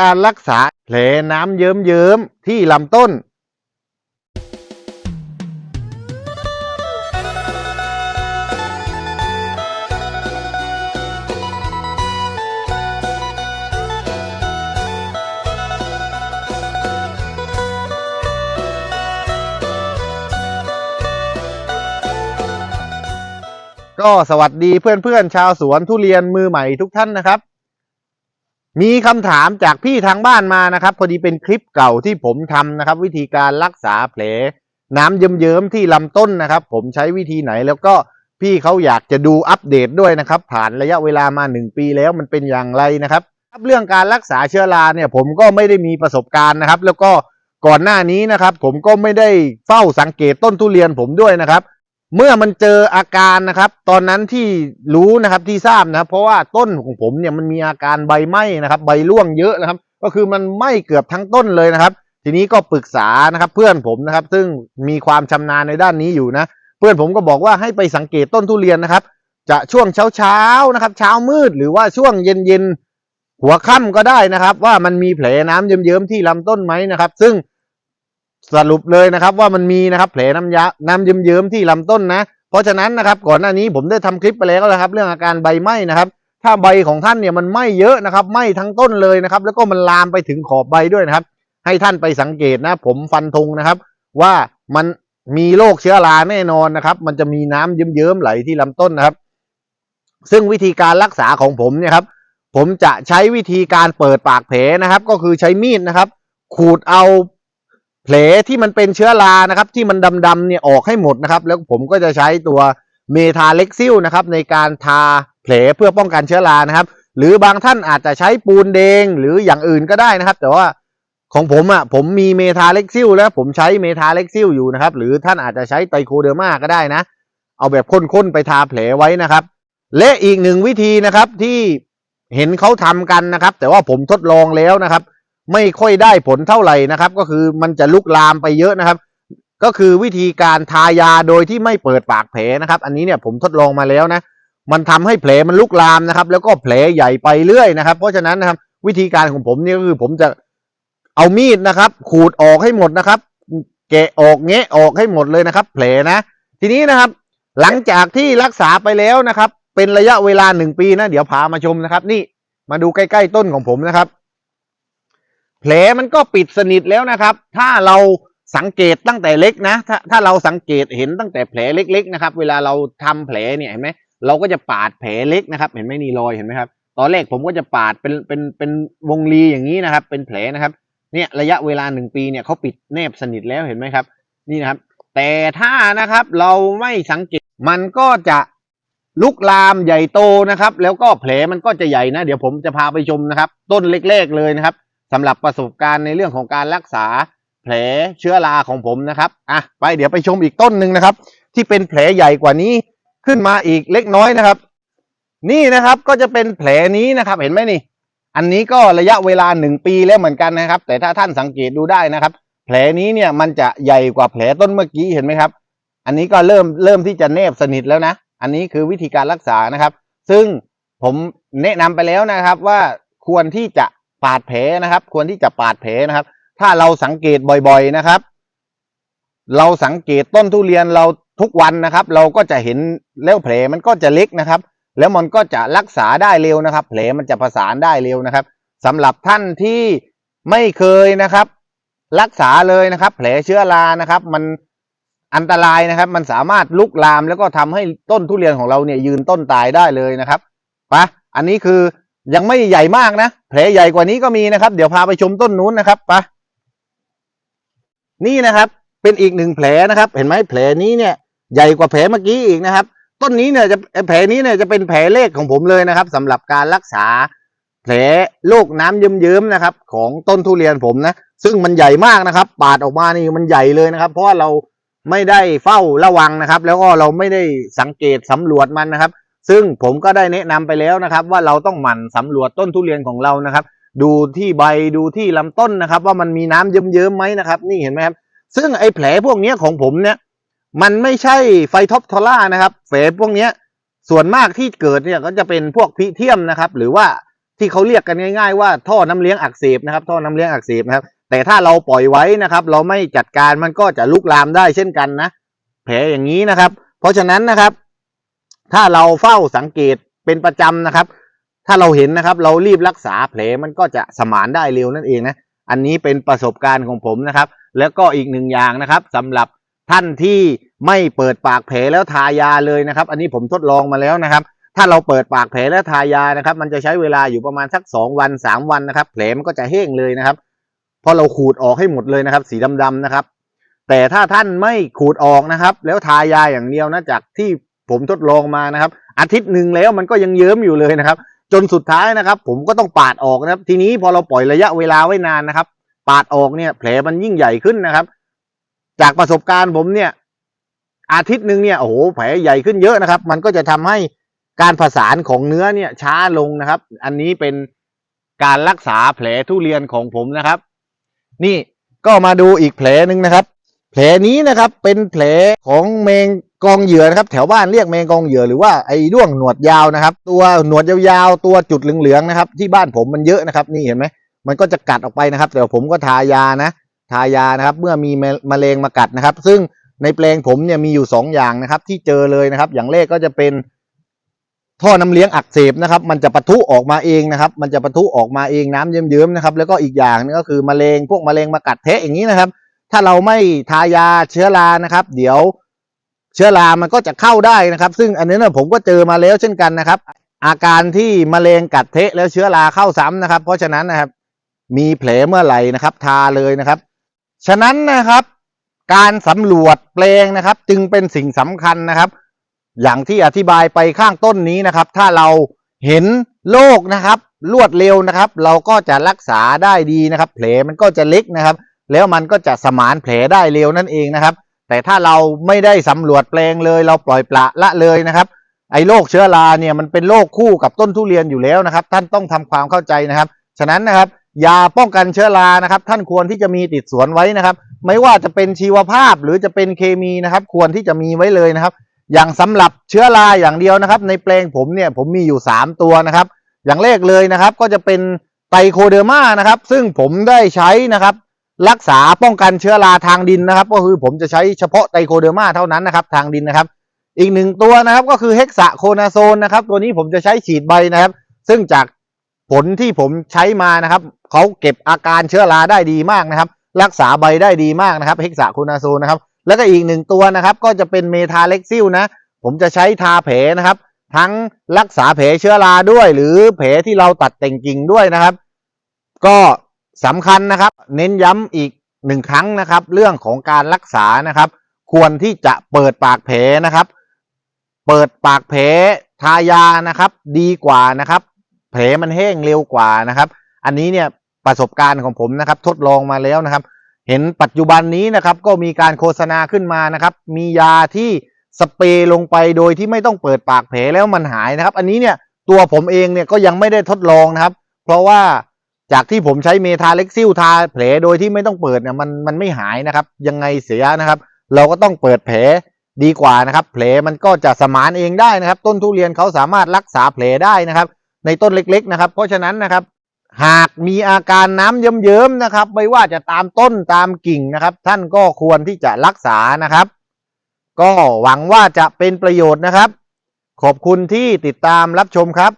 การรักษาแผลน้ำเยิ้มๆที่ลำต้น ก็สวัสดีเพื่อนๆชาวสวนทุเรียนมือใหม่ทุกท่านนะครับ มีคำถามจากพี่ทางบ้านมานะครับ พอดีเป็นคลิปเก่าที่ผมทำนะครับ วิธีการรักษาแผลน้ำเยิ้มๆที่ลำต้นนะครับ ผมใช้วิธีไหนแล้วก็พี่เขาอยากจะดูอัปเดตด้วยนะครับ ผ่านระยะเวลามาหนึ่งปีแล้วมันเป็นอย่างไรนะครับเรื่องการรักษาเชื้อราเนี่ยผมก็ไม่ได้มีประสบการณ์นะครับ แล้วก็ก่อนหน้านี้นะครับ ผมก็ไม่ได้เฝ้าสังเกตต้นทุเรียนผมด้วยนะครับ เมื่อมันเจออาการนะครับ ตอนนั้นที่รู้นะครับที่ทราบนะครับ เพราะว่าต้นของผมเนี่ยมันมีอาการใบไหม้นะครับ ใบร่วงเยอะนะครับ ก็คือมันไหม้เกือบทั้งต้นเลยนะครับ ทีนี้ก็ปรึกษานะครับ เพื่อนผมนะครับ ซึ่งมีความชำนาญในด้านนี้อยู่นะ เพื่อนผมก็บอกว่าให้ไปสังเกตต้นทุเรียนนะครับ จะช่วงเช้าเช้านะครับ เช้ามืดหรือว่าช่วงเย็นเย็นหัวค่ำก็ได้นะครับ ว่ามันมีแผลน้ำเยิ้มๆที่ลำต้นไหมนะครับ ซึ่ง สรุปเลยนะครับว่ามันมีนะครับแผลน้ำยาน้ำเยิ้มๆที่ลำต้นนะ เพราะฉะนั้นนะครับก่อนหน้านี้ผมได้ทำคลิปไปแล้วนะครับ เรื่องอาการใบไหม้นะครับ ถ้าใบของท่านเนี่ยมันไหม้เยอะนะครับไหม้ทั้งต้นเลยนะครับ แล้วก็มันลามไปถึงขอบใบด้วยนะครับ ให้ท่านไปสังเกตนะ ผมฟันธงนะครับ ว่ามันมีโรคเชื้อราแน่นอนนะครับ มันจะมีน้ำเยิ้มๆไหลที่ลำต้นนะครับ ซึ่งวิธีการรักษาของผมเนี่ยครับผมจะใช้วิธีการเปิดปากแผลนะครับ ก็คือใช้มีดนะครับ ขูดเอา แผลที่มันเป็นเชื้อรานะครับ ที่มันดำๆเนี่ยออกให้หมดนะครับ แล้วผมก็จะใช้ตัวเมทาเล็กซิลนะครับในการทาแผลเพื่อป้องกันเชื้อรานะครับ หรือบางท่านอาจจะใช้ปูนแดงหรืออย่างอื่นก็ได้นะครับ แต่ว่าของผมอะผมมีเมทาเล็กซิลแล้วผมใช้เมทาเล็กซิลอยู่นะครับ หรือท่านอาจจะใช้ไตรโคเดอร์มาก็ได้นะ เอาแบบข้นๆไปทาแผลไว้นะครับ และอีกหนึ่งวิธีนะครับที่เห็นเขาทำกันนะครับ แต่ว่าผมทดลองแล้วนะครับ ไม่ค่อยได้ผลเท่าไหร่นะครับ ก็คือมันจะลุกลามไปเยอะนะครับ ก็คือวิธีการทายาโดยที่ไม่เปิดปากแผลนะครับ อันนี้เนี่ยผมทดลองมาแล้วนะ มันทำให้แผลมันลุกลามนะครับ แล้วก็แผลใหญ่ไปเรื่อยนะครับ เพราะฉะนั้นนะครับ วิธีการของผมนี่ก็คือผมจะเอามีดนะครับ ขูดออกให้หมดนะครับ แกะออกแงะออกให้หมดเลยนะครับ แผลนะ ทีนี้นะครับ หลังจากที่รักษาไปแล้วนะครับ เป็นระยะเวลาหนึ่งปีนะ เดี๋ยวพามาชมนะครับ นี่มาดูใกล้ ๆ ต้นของผมนะครับ แผลมันก็ปิดสนิทแล้วนะครับ ถ้าเราสังเกตตั้งแต่เล็กนะ ถ้าถ้าเราสังเกตเห็นตั้งแต่แผลเล็ก ๆ นะครับ เวลาเราทำแผลเนี่ยเห็นไหมเราก็จะปาดแผลเล็กนะครับ เห็นไหมนี่รอยเห็นไหมครับ ตอนแรกผมก็จะปาดเป็นเป็นเป็นวงรีอย่างนี้นะครับ เป็นแผลนะครับ เนี่ยระยะเวลาหนึ่งปีเนี่ยเขาปิดแนบสนิทแล้วเห็นไหมครับ นี่นะครับ แต่ถ้านะครับเราไม่สังเกตมันก็จะลุกลามใหญ่โตนะครับ แล้วก็แผลมันก็จะใหญ่นะ เดี๋ยวผมจะพาไปชมนะครับ ต้นเล็ก ๆ เลยนะครับ สำหรับประสบการณ์ในเรื่องของการรักษาแผลเชื้อราของผมนะครับอะไปเดี๋ยวไปชมอีกต้นหนึ่งนะครับ ที่เป็นแผลใหญ่กว่านี้ขึ้นมาอีกเล็กน้อยนะครับ นี่นะครับก็จะเป็นแผลนี้นะครับ เห็นไหมนี่ อันนี้ก็ระยะเวลาหนึ่งปีแล้วเหมือนกันนะครับ แต่ถ้าท่านสังเกตดูได้นะครับ แผลนี้เนี่ยมันจะใหญ่กว่าแผลต้นเมื่อกี้เห็นไหมครับ อันนี้ก็เริ่มเริ่มที่จะแนบสนิทแล้วนะ อันนี้คือวิธีการรักษานะครับ ซึ่งผมแนะนำไปแล้วนะครับว่าควรที่จะ ปาดแผลนะครับ ควรที่จะปาดแผลนะครับ ถ้าเราสังเกตบ่อยๆนะครับ เราสังเกตต้นทุเรียนเราทุกวันนะครับ เราก็จะเห็นแล้วแผลมันก็จะเล็กนะครับ แล้วมันก็จะรักษาได้เร็วนะครับ แผลมันจะประสานได้เร็วนะครับสำหรับท่านที่ไม่เคยนะครับ รักษาเลยนะครับ แผลเชื้อรานะครับ มันอันตรายนะครับ มันสามารถลุกลามแล้วก็ทำให้ต้นทุเรียนของเราเนี่ยยืนต้นตายได้เลยนะครับไปะอันนี้คือ ยังไม่ใหญ่มากนะแผลใหญ่กว่านี้ก็มีนะครับ เดี๋ยวพาไปชมต้นนู้นนะครับไปะนี่นะครับ เป็นอีกหนึ่งแผลนะครับ เห็นไหมแผลนี้เนี่ยใหญ่กว่าแผลเมื่อกี้อีกนะครับ ต้นนี้เนี่ยจะแผลนี้เนี่ยจะเป็นแผลเลขของผมเลยนะครับสำหรับการรักษา แผลโรคน้ำเยิ้มๆนะครับ ของต้นทุเรียนผมนะ ซึ่งมันใหญ่มากนะครับ ปาดออกมานี่มันใหญ่เลยนะครับ เพราะว่าเราไม่ได้เฝ้าระวังนะครับ แล้วก็เราไม่ได้สังเกตสำรวจมันนะครับ ซึ่งผมก็ได้แนะนำไปแล้วนะครับ ว่าเราต้องหมั่นสำรวจต้นทุเรียนของเรานะครับ ดูที่ใบดูที่ลำต้นนะครับ ว่ามันมีน้ำเยิ้มๆไหมนะครับ นี่เห็นไหมครับ ซึ่งไอ้แผลพวกเนี้ของผมเนี่ย มันไม่ใช่ไฟท็อปทอล่านะครับแผลพวกเนี้ส่วนมากที่เกิดเนี่ยก็จะเป็นพวกพิเทียมนะครับ หรือว่าที่เขาเรียกกันง่าย ๆ ว่าท่อน้ำเลี้ยงอักเสบนะครับ ท่อน้ำเลี้ยงอักเสบนะครับ แต่ถ้าเราปล่อยไว้นะครับ เราไม่จัดการมันก็จะลุกลามได้เช่นกันนะ แผลอย่างนี้นะครับ เพราะฉะนั้นนะครับ ถ้าเราเฝ้าสังเกตเป็นประจำนะครับ ถ้าเราเห็นนะครับ เรารีบรักษาแผลมันก็จะสมานได้เร็วนั่นเองนะอันนี้เป็นประสบการณ์ของผมนะครับ แล้วก็อีกหนึ่งอย่างนะครับสำหรับท่านที่ไม่เปิดปากแผลแล้วทายาเลยนะครับ อันนี้ผมทดลองมาแล้วนะครับ ถ้าเราเปิดปากแผลแล้วทายานะครับ มันจะใช้เวลาอยู่ประมาณสักสองวันสามวันนะครับ แผลมันก็จะแห้งเลยนะครับพราะเราขูดออกให้หมดเลยนะครับ สีดำๆนะครับ แต่ถ้าท่านไม่ขูดออกนะครับ แล้วทายาอย่างเดียวนะจากที่ ผมทดลองมานะครับ อาทิตย์หนึ่งแล้วมันก็ยังเยิ้มอยู่เลยนะครับ จนสุดท้ายนะครับ ผมก็ต้องปาดออกนะครับ ทีนี้พอเราปล่อยระยะเวลาไว้นานนะครับ ปาดออกเนี่ย แผลมันยิ่งใหญ่ขึ้นนะครับ จากประสบการณ์ผมเนี่ย อาทิตย์หนึ่งเนี่ยโอ้โหแผลใหญ่ขึ้นเยอะนะครับ มันก็จะทำให้การผสานของเนื้อเนี่ยช้าลงนะครับ อันนี้เป็นการรักษาแผลทุเรียนของผมนะครับ นี่ก็มาดูอีกแผลหนึ่งนะครับ แผลนี้นะครับเป็นแผลของแมง กองเหยื่อนะครับ แถวบ้านเรียกแมงกองเหยื่อหรือว่าไอ้ด้วงหนวดยาวนะครับ ตัวหนวดยาวๆตัวจุดเหลืองๆนะครับ ที่บ้านผมมันเยอะนะครับ นี่เห็นไหมมันก็จะกัดออกไปนะครับแต่ผมก็ทายานะ ทายานะครับ เมื่อมีแมลงมากัดนะครับ ซึ่งในแปลงผมเนี่ยมีอยู่สองอย่างนะครับ ที่เจอเลยนะครับ อย่างแรกก็จะเป็นท่อน้ำเลี้ยงอักเสบนะครับ มันจะปะทุออกมาเองนะครับ มันจะปะทุออกมาเองน้ำเยิ้มๆนะครับ แล้วก็อีกอย่างนึงก็คือมะเร็งพวกมะเร็งมากัดแทะอย่างนี้นะครับ ถ้าเราไม่ทายาเชื้อรานะครับ เดี๋ยว เชื้อรามันก็จะเข้าได้นะครับ ซึ่งอันนี้นะผมก็เจอมาแล้วเช่นกันนะครับ อาการที่มะเร็งกัดเทะแล้วเชื้อราเข้าซ้ำนะครับ เพราะฉะนั้นนะครับ มีแผลเมื่อไหร่นะครับ ทาเลยนะครับ ฉะนั้นนะครับ การสำรวจแปลงนะครับ จึงเป็นสิ่งสำคัญนะครับ อย่างที่อธิบายไปข้างต้นนี้นะครับ ถ้าเราเห็นโรคนะครับ รวดเร็วนะครับ เราก็จะรักษาได้ดีนะครับ แผลมันก็จะเล็กนะครับ แล้วมันก็จะสมานแผลได้เร็วนั่นเองนะครับ แต่ถ้าเราไม่ได้สำรวจแปลงเลย เราปล่อยปละละเลยนะครับ ไอ้โรคเชื้อราเนี่ยมันเป็นโรคคู่กับต้นทุเรียนอยู่แล้วนะครับ ท่านต้องทำความเข้าใจนะครับ ฉะนั้นนะครับยาป้องกันเชื้อรานะครับ ท่านควรที่จะมีติดสวนไว้นะครับ ไม่ว่าจะเป็นชีวภาพหรือจะเป็นเคมีนะครับ ควรที่จะมีไว้เลยนะครับ อย่างสำหรับเชื้อราอย่างเดียวนะครับ ในแปลงผมเนี่ยผมมีอยู่ 3 ตัวนะครับ อย่างแรกเลยนะครับก็จะเป็นไตโคเดอร์มานะครับ ซึ่งผมได้ใช้นะครับ รักษาป้องกันเชื้อราทางดินนะครับ ก็คือผมจะใช้เฉพาะไตโคเดอร์มาเท่านั้นนะครับ ทางดินนะครับ อีกหนึ่งตัวนะครับก็คือเฮกซาโคนาโซนนะครับ ตัวนี้ผมจะใช้ฉีดใบนะครับ ซึ่งจากผลที่ผมใช้มานะครับเขาเก็บอาการเชื้อราได้ดีมากนะครับ รักษาใบได้ดีมากนะครับเฮกซาโคนาโซนนะครับ แล้วก็อีกหนึ่งตัวนะครับก็จะเป็นเมทาเล็กซิลนะ ผมจะใช้ทาแผลนะครับ ทั้งรักษาแผลเชื้อราด้วย หรือแผลที่เราตัดแต่งกิ่งด้วยนะครับ ก็ สำคัญนะครับ เน้นย้ำอีกหนึ่งครั้งนะครับ เรื่องของการรักษานะครับ ควรที่จะเปิดปากแผลนะครับ เปิดปากแผลทายานะครับ ดีกว่านะครับ แผลมันแห้งเร็วกว่านะครับ อันนี้เนี่ยประสบการณ์ของผมนะครับ ทดลองมาแล้วนะครับ เห็นปัจจุบันนี้นะครับก็มีการโฆษณาขึ้นมานะครับ มียาที่สเปรย์ลงไปโดยที่ไม่ต้องเปิดปากแผลแล้วมันหายนะครับ อันนี้เนี่ยตัวผมเองเนี่ยก็ยังไม่ได้ทดลองนะครับ เพราะว่า จากที่ผมใช้เมทาเล็กซิลทาแผลโดยที่ไม่ต้องเปิดเนี่ยมันมันไม่หายนะครับ ยังไงเสียนะครับ เราก็ต้องเปิดแผลดีกว่านะครับ แผลมันก็จะสมานเองได้นะครับ ต้นทุเรียนเขาสามารถรักษาแผลได้นะครับ ในต้นเล็กๆนะครับ เพราะฉะนั้นนะครับ หากมีอาการน้ำเยิ้มๆนะครับ ไม่ว่าจะตามต้นตามกิ่งนะครับ ท่านก็ควรที่จะรักษานะครับ ก็หวังว่าจะเป็นประโยชน์นะครับ ขอบคุณที่ติดตามรับชมครับ